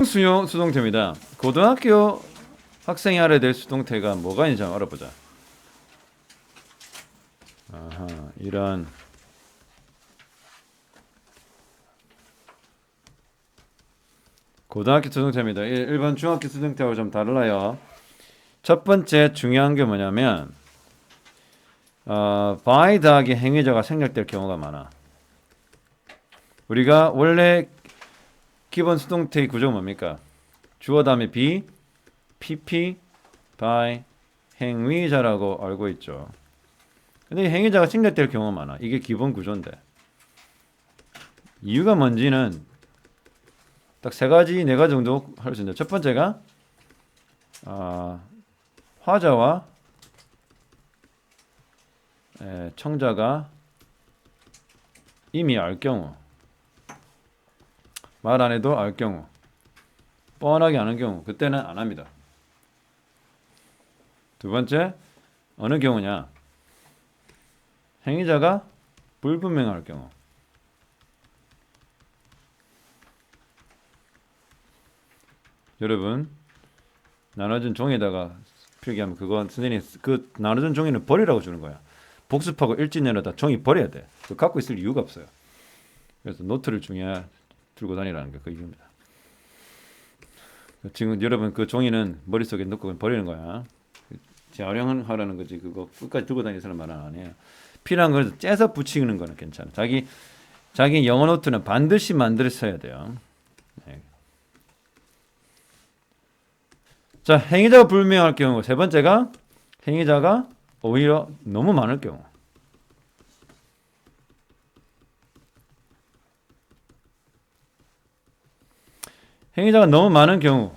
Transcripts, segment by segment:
수용 수동태입니다. 고등학교 학생이 알아야 될 수동태가 뭐가 있는지 알아보자. 아하, 이런 고등학교 수동태입니다. 일- 일반 중학교 수동태하고 좀 달라요. 첫 번째 중요한 게 뭐냐면 어, by 더하기 행위자가 생략될 경우가 많아. 우리가 원래 기본 수동태의 구조가 뭡니까? 주어 다음에 be, pp, by, 행위자라고 알고 있죠. 근데 이 행위자가 생략될 경우가 많아. 이게 기본 구조인데. 이유가 뭔지는 딱 세 가지, 네 가지 정도 할 수 있는데 첫 번째가 아, 화자와 에, 청자가 이미 알 경우 말 안 해도 알 경우 뻔하게 아는 경우 그때는 안 합니다. 두 번째 어느 경우냐 행위자가 불분명할 경우 여러분 나눠준 종이에다가 필기하면 그건 선생님이 그 나눠준 종이는 버리라고 주는 거야. 복습하고 일지 내려다 종이 버려야 돼. 그 갖고 있을 이유가 없어요. 그래서 노트를 중요해 들고 다니라는 게 그 이유입니다. 지금 여러분 그 종이는 머릿속에 넣고 버리는 거야. 재활용하라는 거지. 그거 끝까지 들고 다니는 사람 말은 안 해요. 필요한 걸 째서 붙이는 거는 괜찮아. 자기 자기 영어 노트는 반드시 만들어야 돼요. 네. 자, 행위자가 불명할 경우 세 번째가 행위자가 오히려 너무 많을 경우. 행위자가 너무 많은 경우.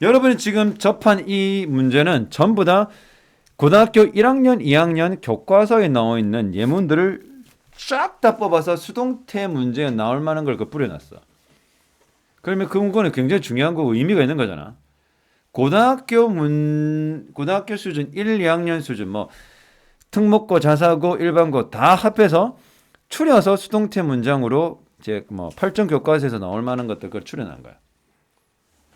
여러분이 지금 접한 이 문제는 전부 다 고등학교 1학년, 2학년 교과서에 나와 있는 예문들을 쫙 다 뽑아서 수동태 문제에 나올 만한 걸 그 뿌려놨어. 그러면 그 문구는 굉장히 중요한 거고 의미가 있는 거잖아. 고등학교 문 고등학교 수준 1, 2학년 수준 뭐 특목고, 자사고, 일반고 다 합해서 추려서 수동태 문장으로 이제 뭐 8점 교과서에서 나올 만한 것들 그걸 추려낸 거야.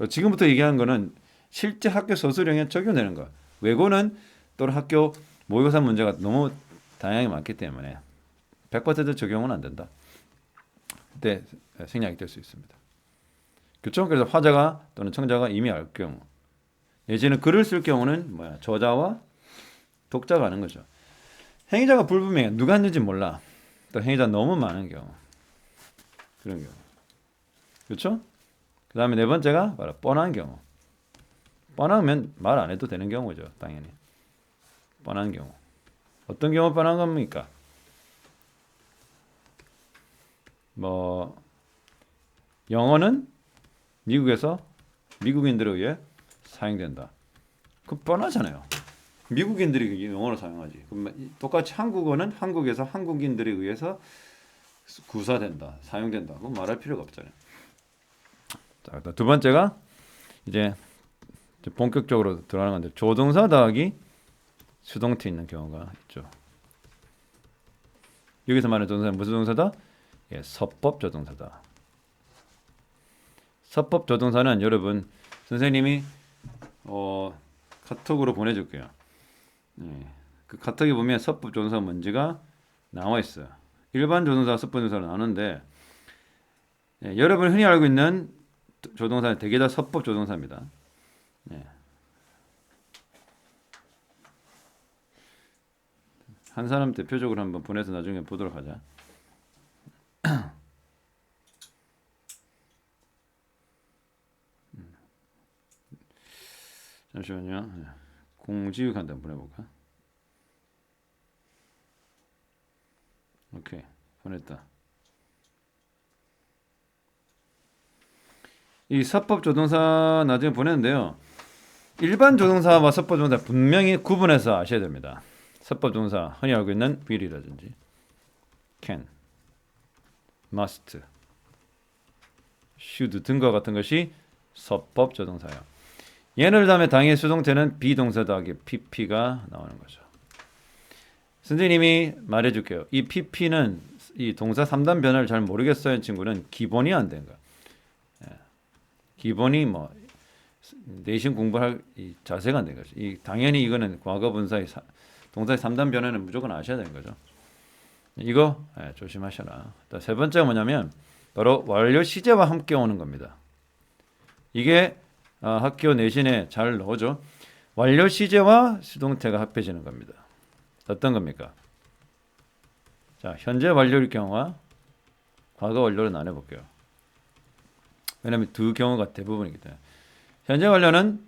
지금부터 얘기하는 거는 실제 학교 서술형에 적용되는 거야. 외고는 또는 학교 모의고사 문제가 너무 다양하게 많기 때문에 100% 적용은 안 된다. 그때 생략이 될 수 있습니다. 그렇죠? 그래서 화자가 또는 청자가 이미 알 경우 예전에 글을 쓸 경우는 뭐야 저자와 독자가 아는 거죠. 행위자가 불분명해 누가 했는지 몰라. 또 행위자 너무 많은 경우 그런 경우 그렇죠? 그 다음에 네 번째가 바로 뻔한 경우 뻔하면 말 안 해도 되는 경우죠 당연히 뻔한 경우 어떤 경우 뻔한 겁니까? 뭐 영어는 미국에서 미국인들에 의해 사용된다. 그 뻔하잖아요. 미국인들이 영어를 사용하지. 똑같이 한국어는 한국에서 한국인들에 의해서 구사된다, 사용된다. 그건 말할 필요가 없잖아요. 자, 두 번째가 이제 본격적으로 들어가는 건데 조동사 더하기 수동태 있는 경우가 있죠. 여기서 말하는 조동사는 무슨 조동사다? 예, 서법 조동사다. 서법 조동사는 여러분 선생님이 어, 카톡으로 보내줄게요. 예, 그 카톡에 보면 서법 조동사 뭔지가 나와 있어요. 일반 조동사, 서법 조동사로 나누는데 예, 여러분 흔히 알고 있는 조동사는 대개 다 서법 조동사입니다. 예. 한 사람 대표적으로 한번 보내서 나중에 보도록 하자. 잠시만요. 예. 공지육한테 한번 보내볼까? 오케이 보냈다. 이 서법 조동사 나중에 보냈는데요. 일반 조동사와 서법 조동사 분명히 구분해서 아셔야 됩니다. 서법 조동사 흔히 알고 있는 will이라든지 can, must, should 등과 같은 것이 서법 조동사예요. 얘를 다음에 당의 수동태는 비동사 더하기 pp가 나오는 거죠. 선생님이 말해줄게요. 이 pp는 이 동사 3단 변화를 잘 모르겠어요 친구는 기본이 안 된 거야. 예. 기본이 뭐 내신 공부할 이 자세가 안 된 거죠. 이 당연히 이거는 과거 분사의 사, 동사의 3단 변화는 무조건 아셔야 되는 거죠. 이거 예, 조심하셔라. 또세 번째가 뭐냐면 바로 완료 시제와 함께 오는 겁니다. 이게 아, 학교 내신에 잘 나오죠. 완료 시제와 수동태가 합해지는 겁니다. 어떤 겁니까? 자, 현재 완료일 경우와 과거 완료를 나눠 볼게요. 왜냐하면 두 경우가 대부분이기 때문에 현재 완료는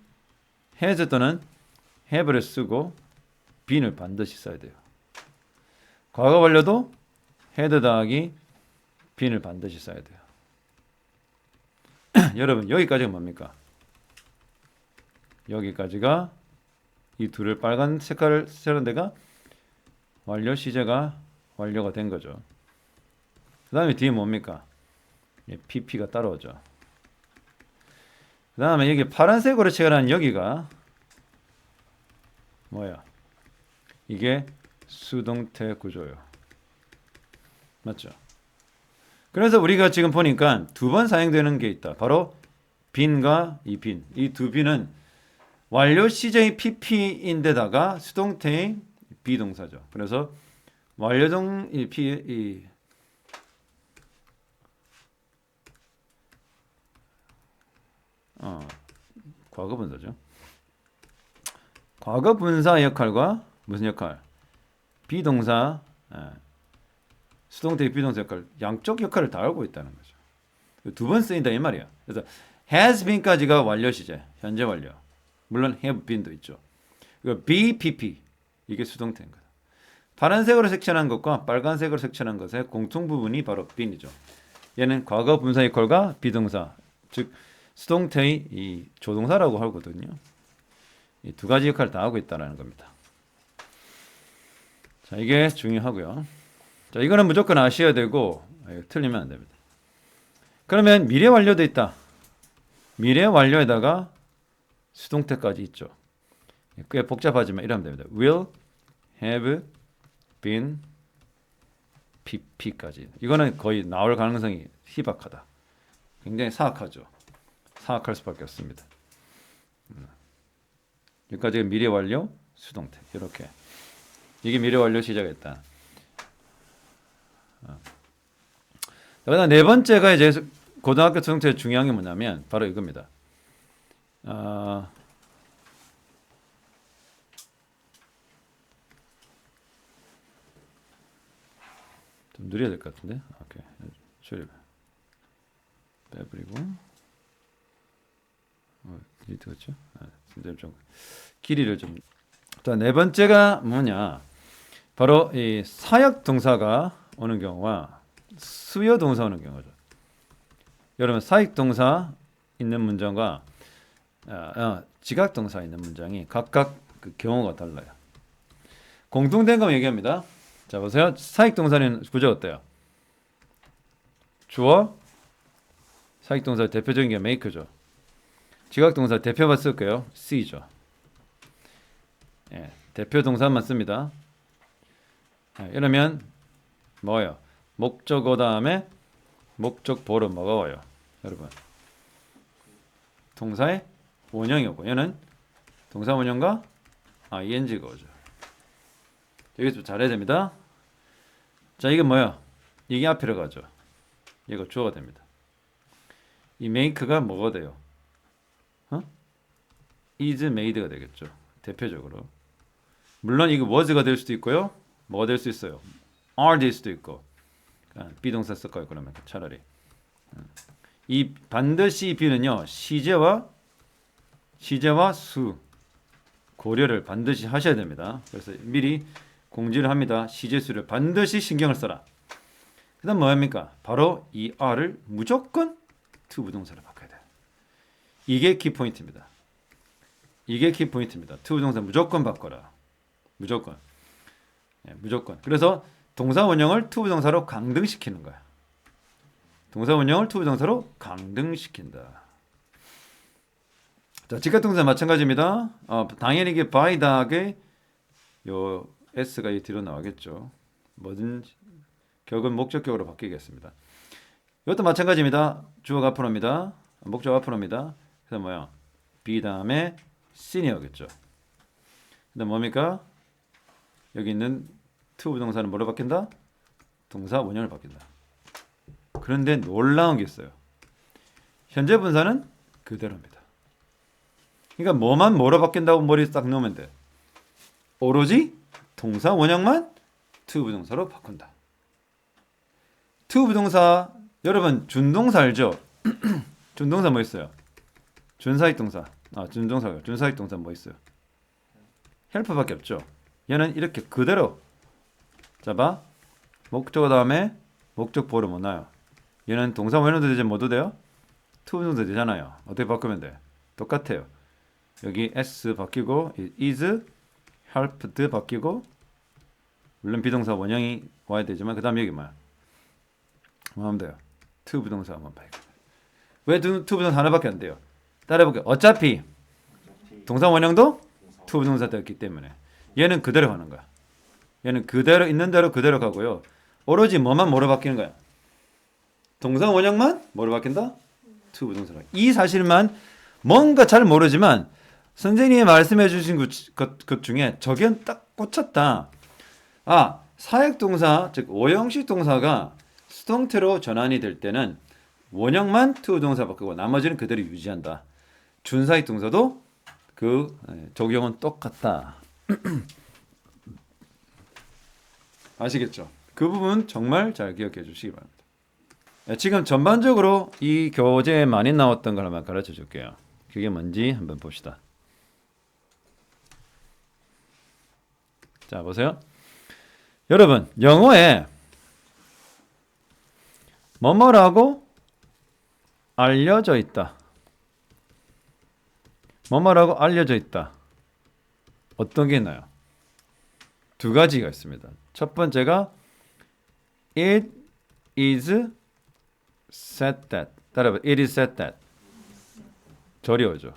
has 또는 have를 쓰고 bene을 반드시 써야 돼요. 과거 완료도 had 더하기 bene을 반드시 써야 돼요. 여러분 여기까지가 뭡니까? 여기까지가 이 둘을 빨간 색깔을 쓰는 데가 완료 시제가 완료가 된 거죠. 그 다음에 뒤에 뭡니까? 예, PP가 따라오죠. 그 다음에 여기 파란색으로 칠한 여기가 뭐야? 이게 수동태 구조요. 맞죠? 그래서 우리가 지금 보니까 두 번 사용되는 게 있다. 바로 빈과 이 빈. 이 두 빈은 완료 시제의 PP인데다가 수동태의 비동사죠. 그래서 완료동 이 P 이 어, 과거 분사죠. 과거 분사 역할과 무슨 역할? 비동사, 예, 수동태 비동사 역할, 양쪽 역할을 다 하고 있다는 거죠. 두 번 쓰인다 이 말이야. 그래서 has been까지가 완료 시제, 현재 완료. 물론 have been도 있죠. 그리고 be, pp 이게 수동태인 거다. 파란색으로 색칠한 것과 빨간색으로 색칠한 것의 공통 부분이 바로 been이죠. 얘는 과거 분사 역할과 비동사, 즉 수동태의 이 조동사라고 하거든요. 이 두 가지 역할을 다 하고 있다는 겁니다. 자, 이게 중요하고요. 자, 이거는 무조건 아셔야 되고 이거 틀리면 안 됩니다. 그러면 미래 완료도 있다. 미래 완료에다가 수동태까지 있죠. 꽤 복잡하지만 이러면 됩니다. will, have, been, pp까지. 이거는 거의 나올 가능성이 희박하다. 굉장히 사악하죠. 사악할 수밖에 없습니다. 음. 여기까지 미래 완료, 수동태 이렇게 이게 미래 완료 시작했다. 어. 그다음 네 번째가 이제 고등학교 수동태 중요한 게 뭐냐면 바로 이겁니다. 어, 좀 느려야 될 것 같은데. 오케이. 줄여. 빼버리고. 어, 디리트 죠 아, 좀 길이를 좀. 자, 네 번째가 뭐냐? 바로 이 사역 동사가 오는 경우와 수요 동사 오는 경우죠. 여러분 사역 동사 있는 문장과 어, 어, 지각 동사 있는 문장이 각각 그 경우가 달라요. 공통된 거 얘기합니다. 자 보세요. 사역 동사는 구조 어때요? 주어 사역 동사 대표적인 게 make죠. 지각 동사 대표만 쓸게요. C죠. 예, 대표 동사만 씁니다. 예, 이러면 뭐예요? 목적어 다음에 목적보를 뭐가 와요? 여러분 동사의 원형이고 얘는 동사 원형과 ing가 오죠. 여기 좀 잘해야 됩니다. 자 이게 뭐야? 이게 앞으로 가죠. 이거 주어가 됩니다. 이 make가 뭐가 돼요? 어? is made가 되겠죠. 대표적으로. 물론 이거 was가 될 수도 있고요. 뭐가 될 수 있어요? are 될 수도 있고. 그러니까 비동사 쓸까요? 그러면 차라리. 이 반드시 be는요. 시제와 시제와 수 고려를 반드시 하셔야 됩니다. 그래서 미리 공지를 합니다. 시제수를 반드시 신경을 써라. 그 다음 뭐합니까? 바로 이 r을 무조건 to 부동사로 바꿔야 돼. 이게 키 포인트입니다. 이게 키 포인트입니다. to 부동사 무조건 바꿔라. 무조건. 예, 무조건. 그래서 동사 원형을 to 부동사로 강등시키는 거야. 동사 원형을 to 부동사로 강등시킨다. 자, 직각동사 마찬가지입니다. 어, 당연히 이게 by 다하게 요 s가 이 뒤로 나오겠죠. 뭐든 격은 목적격으로 바뀌겠습니다. 이것도 마찬가지입니다. 주어가 앞으로입니다. 목적 앞으로입니다. 그래서 뭐야? be 다음에 senior겠죠. 근데 뭡니까? 여기 있는 to 부동사는 뭐로 바뀐다? 동사 원형을 바뀐다. 그런데 놀라운 게 있어요. 현재 분사는 그대로입니다. 그러니까 뭐만 뭐로 바뀐다고 머리 딱 넣으면 돼. 오로지 동사 원형만 to 부동사로 바꾼다. to 부동사 여러분 준동사 알죠? 준동사 뭐 있어요? 준사익 동사. 아 준동사가 준사익 동사 뭐 있어요? 헬프밖에 없죠. 얘는 이렇게 그대로 잡아 목적어 다음에 목적 보를 못 나요. 얘는 동사 원형도 되지 뭐도 돼요? to 부동사 되잖아요. 어떻게 바꾸면 돼? 똑같아요. 여기 s 바뀌고 is helped 바뀌고 물론 비동사 원형이 와야 되지만 그 다음 여기 뭐야? 뭐 하면 돼요? to 부동사 한번 봐요. 왜 to to 부동사 하나밖에 안 돼요? 따라해볼게요. 어차피 동사 원형도 to 부동사 되었기 때문에 얘는 그대로 가는 거야. 얘는 그대로 있는 대로 그대로 가고요. 오로지 뭐만 뭐로 바뀌는 거야? 동사 원형만 뭐로 바뀐다? to 부동사로. 이 사실만 뭔가 잘 모르지만 선생님이 말씀해 주신 것, 것, 것 중에 저게 딱 꽂혔다. 아, 사역 동사, 즉 오형식 동사가 수동태로 전환이 될 때는 원형만 to 동사 바꾸고 나머지는 그대로 유지한다. 준사역 동사도 그 에, 적용은 똑같다. 아시겠죠? 그 부분 정말 잘 기억해 주시기 바랍니다. 네, 지금 전반적으로 이 교재에 많이 나왔던 걸 한번 가르쳐 줄게요. 그게 뭔지 한번 봅시다. 자, 보세요. 여러분, 영어에 뭐뭐라고 알려져 있다. 뭐뭐라고 알려져 있다. 어떤 게 있나요? 두 가지가 있습니다. 첫 번째가 it is said that. 따라봐. it is said that. 저리 오죠.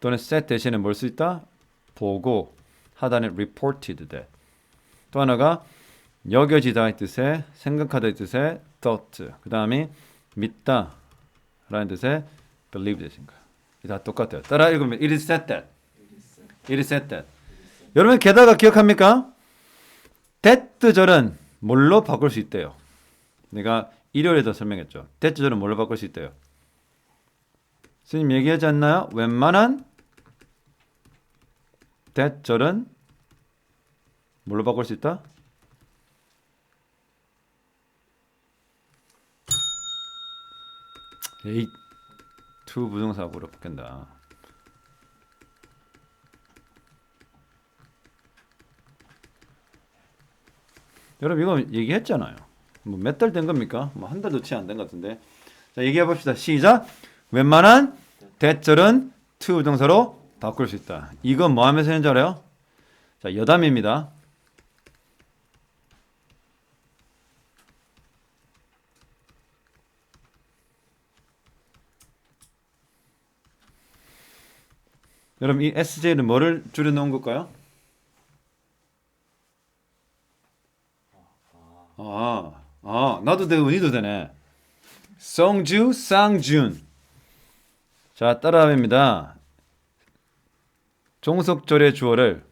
또는 said 대신에 뭘 수 있다? 보고 하단에 reported that. 또 하나가 여겨지다의 뜻의 생각하다의 뜻의 thought. 그 다음에 믿다 라는 뜻의 believe that인 거야. 이다 똑같아요. 따라 읽으면 it is said that. it is said that. 여러분 게다가 기억합니까? that 절은 뭘로 바꿀 수 있대요. 내가 일요일에도 설명했죠. that 절은 뭘로 바꿀 수 있대요. 스님 얘기하지 않나요? 웬만한 that 절은 뭘로 바꿀 수 있다? 에이, to 부동사구로 바뀐다. 여러분 이거 얘기했잖아요. 뭐 몇 달 된 겁니까? 뭐 한 달도 채 안 된 것 같은데. 자 얘기해 봅시다. 시작. 웬만한 대절은 to 부동사로 바꿀 수 있다. 이건 뭐 하면서 했는지 알아요? 자 여담입니다. 여러분 이 SJ는 뭐를 줄여 놓은 걸까요? 아, 아, 나도 되고 니도 되네. 성주, 쌍준. 자, 따라합니다. 종속절의 주어를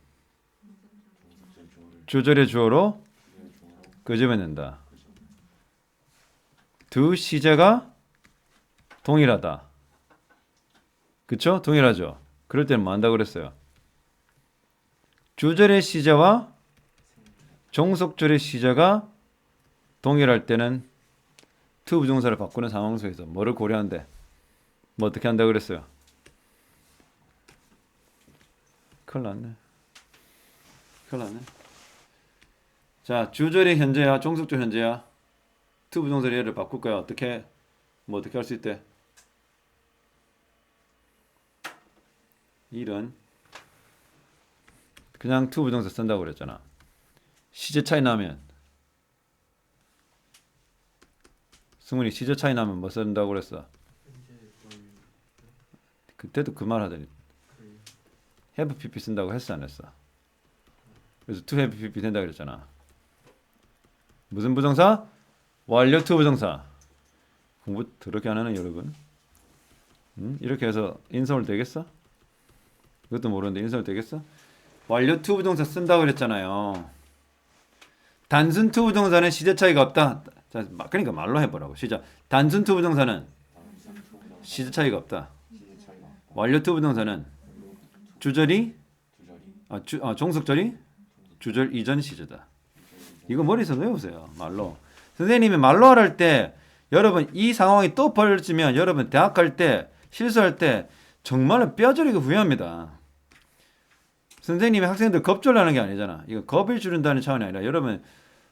주절의 주어로 끄집어낸다. 두 시제가 동일하다. 그쵸? 동일하죠? 그럴 때는 뭐 한다고 그랬어요? 주절의 시제와 종속절의 시제가 동일할 때는 to 부동사를 바꾸는 상황 속에서 뭐를 고려하는데 뭐 어떻게 한다고 그랬어요? 큰일 났네. 큰일 났네. 자, 주절의 현재야, 종속절 현재야. to 부동사를 얘를 바꿀 거야. 어떻게 뭐 어떻게 할 수 있대? 일은 그냥 to 부동사 쓴다고 그랬잖아. 시제 차이 나면 승훈이 시제 차이 나면 뭐 쓴다고 그랬어? 그때도 그 말 하더니 have pp 쓴다고 했어 안 했어? 그래서 to have pp 된다 그랬잖아. 무슨 부정사? 완료 to 부정사. 공부 더럽게 안 하는 여러분. 음? 이렇게 해서 인서울 되겠어? 그것도 모르는데 인서울 되겠어? 완료 투 부동사 쓴다고 그랬잖아요. 단순 투 부동사는 시제 차이가 없다. 자, 마- 그러니까 말로 해보라고. 시작. 단순 투 부동사는 시제 차이가 없다. 완료 투 부동사는 주절이 아, 주, 아, 종속절이 주절 이전 시제다. 이거 머리에서 외우세요. 말로. 선생님이 말로 하랄 때 여러분 이 상황이 또 벌어지면 여러분 대학 갈 때 실수할 때 정말로 뼈저리게 후회합니다. 선생님이 학생들 겁졸라는 게 아니잖아. 이거 겁을 주른다는 차원이 아니라 여러분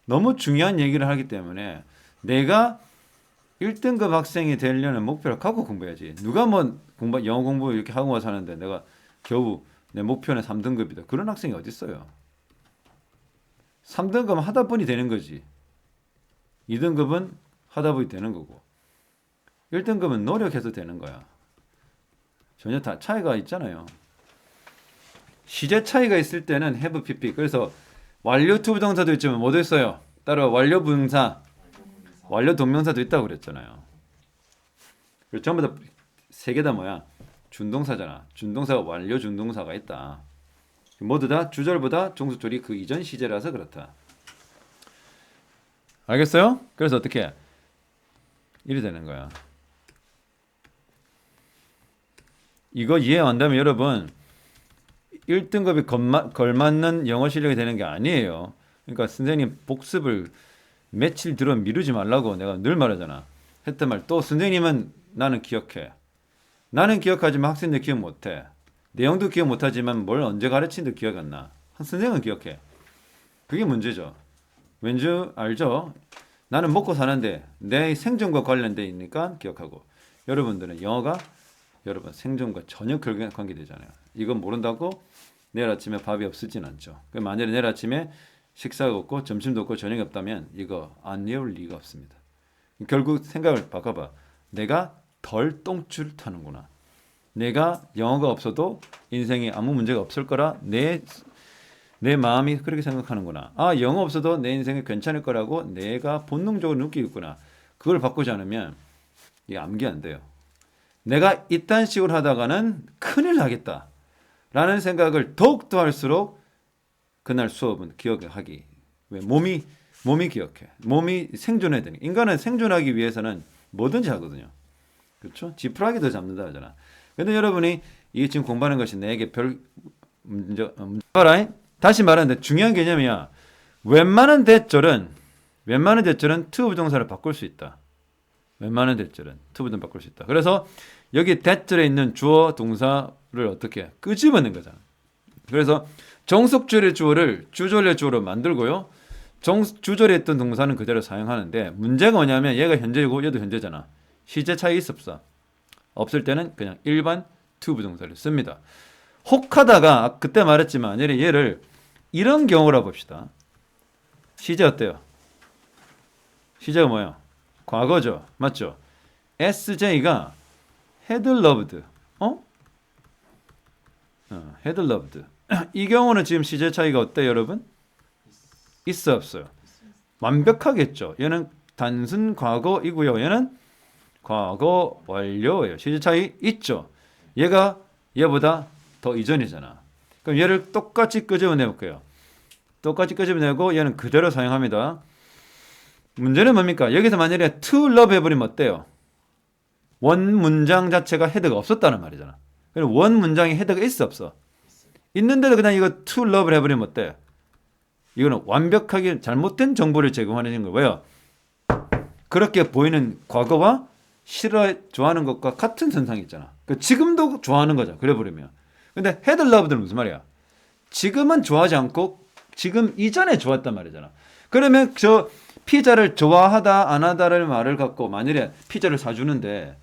너무 중요한 얘기를 하기 때문에 내가 1등급 학생이 되려는 목표를 갖고 공부해야지. 누가 뭐 공부 영어 공부 이렇게 하고 와서 하는데 내가 겨우 내 목표는 3등급이다. 그런 학생이 어디 있어요? 3등급 하다 보니 되는 거지. 2등급은 하다 보니 되는 거고. 1등급은 노력해서 되는 거야. 전혀 다 차이가 있잖아요. 시제 차이가 있을 때는 have pp. 그래서 완료 투 부동사도 있지만 뭐도 있어요? 따로 완료 분사, 완료 동명사도 있다고 그랬잖아요. 전부 다 세 개 다 뭐야? 준동사잖아. 준동사가 완료 준동사가 있다. 모두 다 주절보다 종수절이 그 이전 시제라서 그렇다. 알겠어요? 그래서 어떻게 이리 되는 거야. 이거 이해 안 되면 여러분 1등급이 걸맞는 영어 실력이 되는 게 아니에요. 그러니까 선생님 복습을 며칠 들어 미루지 말라고 내가 늘 말하잖아. 했던 말 또 선생님은 나는 기억해. 나는 기억하지만 학생들 기억 못해. 내용도 기억 못하지만 뭘 언제 가르친도 기억 안 나. 선생은 기억해. 그게 문제죠. 왠지 알죠? 나는 먹고 사는데 내 생존과 관련돼 있으니까 기억하고 여러분들은 영어가 여러분 생존과 전혀 결- 관계되잖아요. 이건 모른다고 내일 아침에 밥이 없을진 않죠. 그 만약에 내일 아침에 식사가 없고 점심도 없고 저녁이 없다면 이거 안 외울 리가 없습니다. 결국 생각을 바꿔봐. 내가 덜 똥줄 타는구나. 내가 영어가 없어도 인생에 아무 문제가 없을 거라 내, 내 마음이 그렇게 생각하는구나. 아, 영어 없어도 내 인생에 괜찮을 거라고 내가 본능적으로 느끼겠구나. 그걸 바꾸지 않으면 이게 암기 안 돼요. 내가 이딴 식으로 하다가는 큰일 나겠다. 라는 생각을 더욱더 할수록 그날 수업은 기억하기. 왜? 몸이, 몸이 기억해. 몸이 생존해야 되니. 인간은 생존하기 위해서는 뭐든지 하거든요. 그렇죠? 지푸라기도 잡는다 하잖아. 근데 여러분이 이게 지금 공부하는 것이 내게 별 문제, 어. 봐라. 다시 말하는데 중요한 개념이야. 웬만한 대절은, 웬만한 대절은 to 부동사를 바꿀 수 있다. 웬만한 대절은 to 부동 바꿀 수 있다. 그래서 여기 대절에 있는 주어 동사를 어떻게 끄집어낸 거잖아. 그래서 정석줄의 주어를 주절의 주어로 만들고요. 정, 주절에 있던 동사는 그대로 사용하는데 문제가 뭐냐면 얘가 현재고 얘도 현재잖아. 시제 차이 없어? 없을 때는 그냥 일반 to 부동사를 씁니다. 혹하다가 아, 그때 말했지만 얘를, 얘를 이런 경우라 봅시다. 시제 어때요? 시제가 뭐야? 과거죠. 맞죠? SJ가 had loved. 어? 어, had loved. 이 경우는 지금 시제 차이가 어때요, 여러분? 있어 없어요? 완벽하겠죠. 얘는 단순 과거이고요. 얘는 과거 완료예요. 시제 차이 있죠. 얘가 얘보다 더 이전이잖아. 그럼 얘를 똑같이 끄집어내 볼게요. 똑같이 끄집어내고 얘는 그대로 사용합니다. 문제는 뭡니까? 여기서 만약에 to love 해버리면 어때요? 원 문장 자체가 헤드가 없었다는 말이잖아. 그럼 원 문장에 헤드가 있어 없어? 있는데도 그냥 이거 to love를 해버리면 어때? 이거는 완벽하게 잘못된 정보를 제공하는 거예요. 그렇게 보이는 과거와 싫어 좋아하는 것과 같은 선상이 있잖아. 그 지금도 좋아하는 거죠. 그래 버리면. 근데 헤드 러브는 무슨 말이야? 지금은 좋아하지 않고 지금 이전에 좋았단 말이잖아. 그러면 저 피자를 좋아하다 안 하다를 말을 갖고 만일에 피자를 사주는데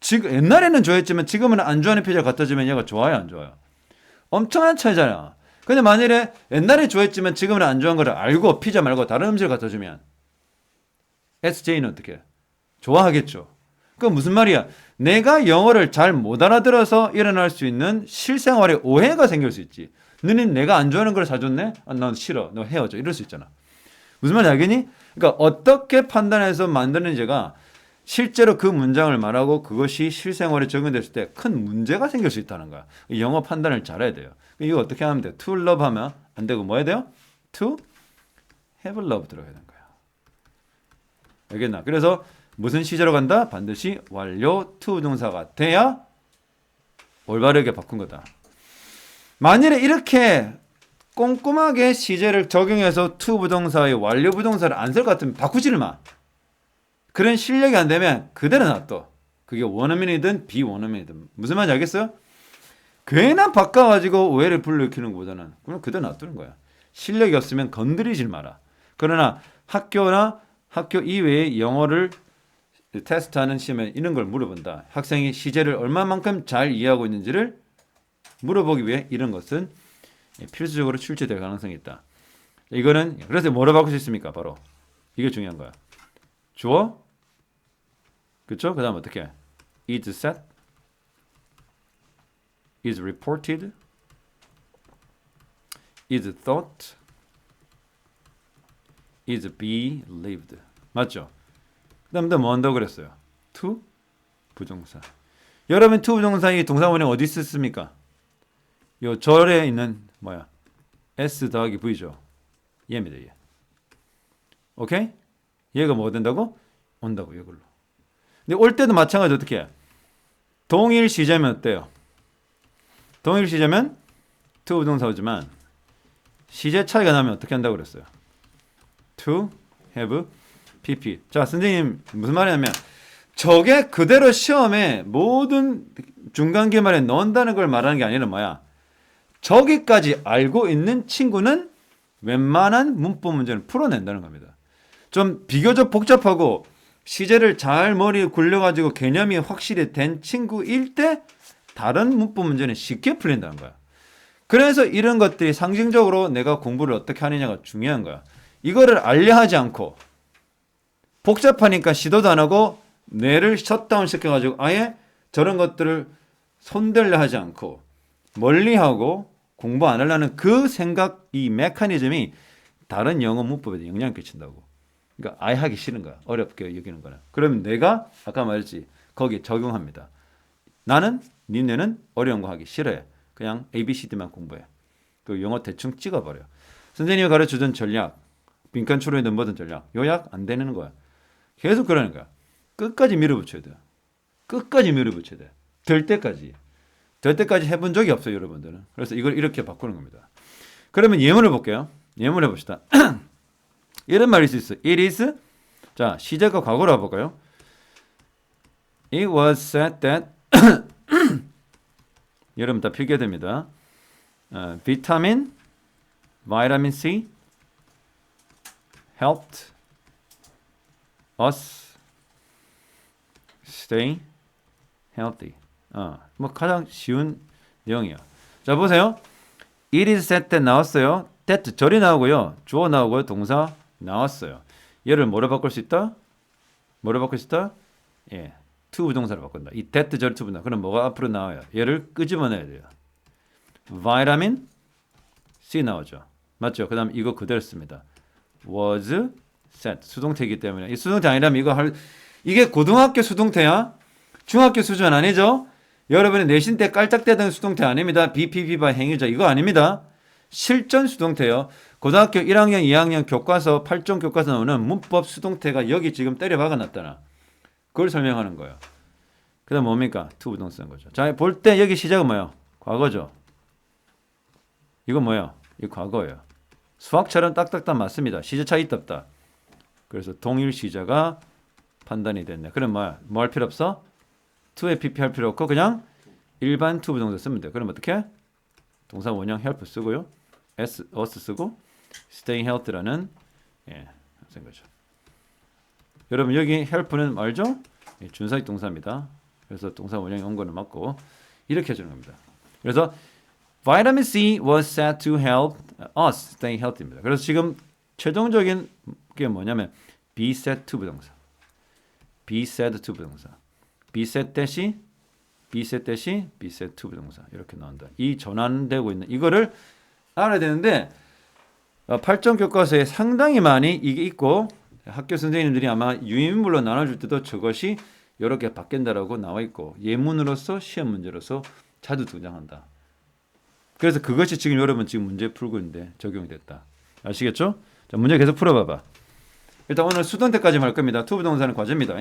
지금 옛날에는 좋아했지만 지금은 안 좋아하는 피자 갖다 주면 얘가 좋아요 안 좋아요? 엄청난 차이잖아. 근데 만일에 옛날에 좋아했지만 지금은 안 좋아하는 걸 알고 피자 말고 다른 음식을 갖다 주면 SJ는 어떻게 해? 좋아하겠죠. 그 무슨 말이야? 내가 영어를 잘 못 알아들어서 일어날 수 있는 실생활에 오해가 생길 수 있지. 너는 내가 안 좋아하는 걸 사줬네? 아, 난 싫어. 너 헤어져. 이럴 수 있잖아. 무슨 말인지 알겠니? 그러니까 어떻게 판단해서 만드는지가 실제로 그 문장을 말하고 그것이 실생활에 적용됐을 때 큰 문제가 생길 수 있다는 거야. 이 영어 판단을 잘해야 돼요. 이거 어떻게 하면 돼? to love 하면 안 되고 뭐 해야 돼요? to have love 들어가야 되는 거야. 알겠나? 그래서 무슨 시제로 간다? 반드시 완료 to 동사가 돼야 올바르게 바꾼 거다. 만일에 이렇게 꼼꼼하게 시제를 적용해서 to 부동사의 완료 부동사를 안 쓸 것 같으면 바꾸지를 마. 그런 실력이 안 되면 그대로 놔둬. 그게 원어민이든 비원어민이든 무슨 말인지 알겠어요? 괜한 바꿔가지고 오해를 불러일으키는 것보다는 그냥 그대로 놔두는 거야. 실력이 없으면 건드리질 마라. 그러나 학교나 학교 이외의 영어를 테스트하는 시험에 이런 걸 물어본다. 학생이 시제를 얼마만큼 잘 이해하고 있는지를 물어보기 위해 이런 것은 필수적으로 출제될 가능성이 있다. 이거는 그래서 뭐로 바꿀 수 있습니까? 바로 이게 중요한 거야. 주어, 그렇죠? 그다음 어떻게? is set, is reported, is thought, is believed. 맞죠? 그다음에 뭐 한다고 그랬어요? to 부정사. 여러분 to 부정사 이 동사원이 어디 있습니까? 요 절에 있는 뭐야? s 더하기 v죠. 얘입니다. 얘. 오케이? 얘가 뭐 된다고? 온다고 이걸로. 근데 올 때도 마찬가지 어떻게 해? 동일 시제면 어때요? 동일 시제면 to 부동사 오지만 시제 차이가 나면 어떻게 한다고 그랬어요? to have pp. 자, 선생님 무슨 말이냐면 저게 그대로 시험에 모든 중간 기말에 넣는다는 걸 말하는 게 아니라 뭐야? 저기까지 알고 있는 친구는 웬만한 문법 문제는 풀어낸다는 겁니다. 좀 비교적 복잡하고 시제를 잘 머리에 굴려가지고 개념이 확실히 된 친구일 때 다른 문법 문제는 쉽게 풀린다는 거야. 그래서 이런 것들이 상징적으로 내가 공부를 어떻게 하느냐가 중요한 거야. 이거를 알려 하지 않고 복잡하니까 시도도 안 하고 뇌를 셧다운 시켜가지고 아예 저런 것들을 손댈려 하지 않고 멀리하고 공부 안 하려는 그 생각 이 메커니즘이 다른 영어 문법에 영향을 끼친다고. 그러니까 아예 하기 싫은 거야. 어렵게 여기는 거는. 그러면 내가 아까 말했지 거기에 적용합니다. 나는 니네는 어려운 거 하기 싫어해. 그냥 A, B, C, D만 공부해. 그 영어 대충 찍어버려. 선생님이 가르쳐준 전략, 빈칸 추론에 넘버든 전략, 요약 안 되는 거야. 계속 거야. 끝까지 밀어붙여야 돼. 끝까지 밀어붙여야 돼. 될 때까지. 될 때까지 해본 적이 없어요, 여러분들은. 그래서 이걸 이렇게 바꾸는 겁니다. 그러면 예문을 볼게요. 예문 해 봅시다. 이런 말일 수 있어. It is. 자, 시제가 과거로 와 볼까요? It was said that. 여러분 다 필기됩니다. 어, 비타민, 바이타민 C helped us stay healthy. 어, 뭐 가장 쉬운 내용이야. 자 보세요. It is said that 나왔어요. that 절이 나오고요. 주어 나오고요. 동사 나왔어요. 얘를 뭐로 바꿀 수 있다? 뭐로 바꿀 수 있다? 예, to 부동사로 바꾼다. 이 that 절 to 부동사. 그럼 뭐가 앞으로 나와요? 얘를 끄집어내야 돼요. vitamin C 나오죠. 맞죠? 그 다음 이거 그대로 씁니다. was 수동태이기 때문에 이 수동태 아니라면 이거 할 이게 고등학교 수동태야? 중학교 수준 아니죠? 여러분이 내신 때 깔짝대던 수동태 아닙니다. BPP바 행위자 이거 아닙니다. 실전 수동태요. 고등학교 1학년, 2학년 교과서 8종 교과서 나오는 문법 수동태가 여기 지금 때려 박아 놨다나. 그걸 설명하는 거예요. 그다음 뭡니까? 투 부동산 거죠. 자, 볼 때 여기 시작은 뭐예요? 과거죠. 이건 뭐예요? 이 과거예요. 수학처럼 딱딱딱 맞습니다. 시제 차이 있다 없다. 그래서 동일 시제가 판단이 됐네. 그럼 뭐야? 뭐 할 필요 없어? 투에 pp 할 필요 없고 그냥 일반 투 부동사 쓰면 돼. 그럼 어떻게? 동사 원형 help 쓰고요. s us 쓰고 stay healthy라는 예, 쓴 거죠. 여러분 여기 help는 알죠? 예, 준사역 동사입니다. 그래서 동사 원형이 온 거는 맞고 이렇게 해주는 겁니다. 그래서 vitamin C was said to help us stay healthy입니다. 그래서 지금 최종적인 그게 뭐냐면 be said to 부정사. be said to 부정사. be said 대시 be said 대시 be said to 부정사. 이렇게 나온다. 이 전환되고 있는 이거를 알아야 되는데 어, 8점 교과서에 상당히 많이 이게 있고 학교 선생님들이 아마 유인물로 나눠줄 때도 저것이 이렇게 바뀐다라고 나와 있고 예문으로서 시험 문제로서 자주 등장한다. 그래서 그것이 지금 여러분 지금 문제 풀고 있는데 적용이 됐다. 아시겠죠? 자, 문제 계속 풀어봐봐. 일단 오늘 수동 때까지만 할 겁니다. 투부동산은 과제입니다.